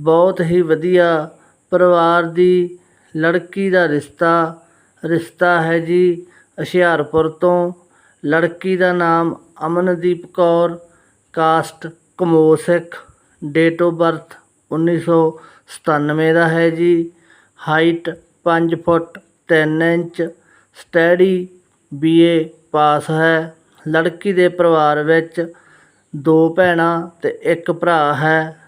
ਬਹੁਤ ਹੀ ਵਧੀਆ ਪਰਿਵਾਰ ਦੀ ਲੜਕੀ ਦਾ ਰਿਸ਼ਤਾ ਰਿਸ਼ਤਾ ਹੈ ਜੀ ਹੁਸ਼ਿਆਰਪੁਰ ਤੋਂ। ਲੜਕੀ ਦਾ ਨਾਮ ਅਮਨਦੀਪ ਕੌਰ, ਕਾਸਟ ਕਮੋ ਸਿੱਖ ਡੇਟ ਆਫ ਬਰਥ 1997 ਦਾ ਹੈ ਜੀ। Height 5 foot 3 inch study BA pass ਹੈ। ਲੜਕੀ ਦੇ ਪਰਿਵਾਰ ਵਿੱਚ ਦੋ ਭੈਣਾਂ ਤੇ ਇੱਕ ਭਰਾ ਹੈ।